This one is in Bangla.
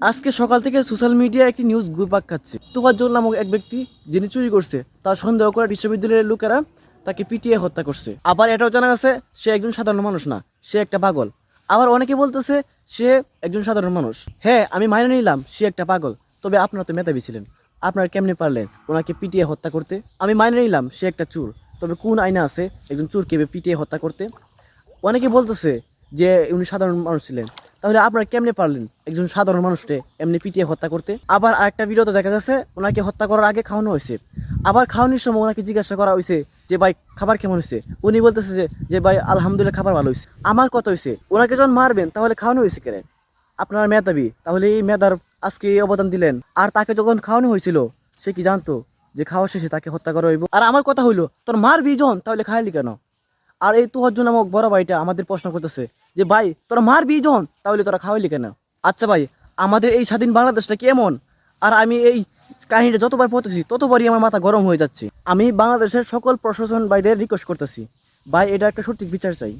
আজকে সকাল থেকে সোশ্যাল মিডিয়ায় একটি নিউজ ঘুরপাক খাচ্ছে। তোফাজ্জল নামক এক ব্যক্তি যিনি চুরি করছে, তার সন্দেহ করে বিশ্ববিদ্যালয়ের লোকেরা তাকে পিটিয়ে হত্যা করছে। আবার এটাও জানা গেছে, সে একজন সাধারণ মানুষ না, সে একটা পাগল। আবার অনেকে বলতেছে, সে একজন সাধারণ মানুষ। হ্যাঁ আমি মাইনে নিলাম, সে একটা পাগল। তবে আপনারা তো মেধাবী ছিলেন। আপনারা কেমনে পারলেন ওনাকে পিটিয়ে হত্যা করতে? আমি মাইনে নিলাম, সে একটা চুর। তবে কোন আইনা আছে একজন চুরকে পিটিয়ে হত্যা করতে? অনেকে বলতেছে যে উনি সাধারণ মানুষ ছিলেন। তাহলে আপনারা কেমনে পারলেন? একজন সাধারণ মানুষকে এমনি পিটিয়ে হত্যা করতে? আবার আরেকটা ভিডিওতে দেখা যাচ্ছে, ওনাকে হত্যা করার আগে খাওয়ানো হয়েছে। আবার খাওয়ানোর সময় ওনাকে জিজ্ঞাসা করা হয়েছে যে, ভাই, খাবার কেমন হয়েছে? উনি বলতেছে যে যে, ভাই, আলহামদুলিল্লাহ খাবার ভালো হয়েছে। আমার কথা হয়েছে, ওনাকে যখন মারবেন, তাহলে খাওয়ানো হয়েছে কেন? আপনার মেধাবী, তাহলে এই মেধার আজকে অবদান দিলেন। আর তাকে যখন খাওয়ানো হয়েছিল, সে কি জানতো যে, খাওয়া শেষে তাকে হত্যা করা হইব? আর আমার কথা হইল, তোর মারবি বিজন তাহলে খাইলি কেন? আর এই তুহজ্জ নামক বড় ভাইটা আমাদের প্রশ্ন করতেছে যে, ভাই, তোরা মারবি যখন? তাহলে তোরা খাওয়াইলি কেন? আচ্ছা ভাই, আমাদের এই স্বাধীন বাংলাদেশটা কেমন আর আমি এই কাহিনীটা যতবার পড়তেছি, ততবারই আমার মাথা গরম হয়ে যাচ্ছে। আমি বাংলাদেশের সকল প্রশাসন ভাইদের রিকোয়েস্ট করতেছি। ভাই, এটা একটা সঠিক বিচার চাই।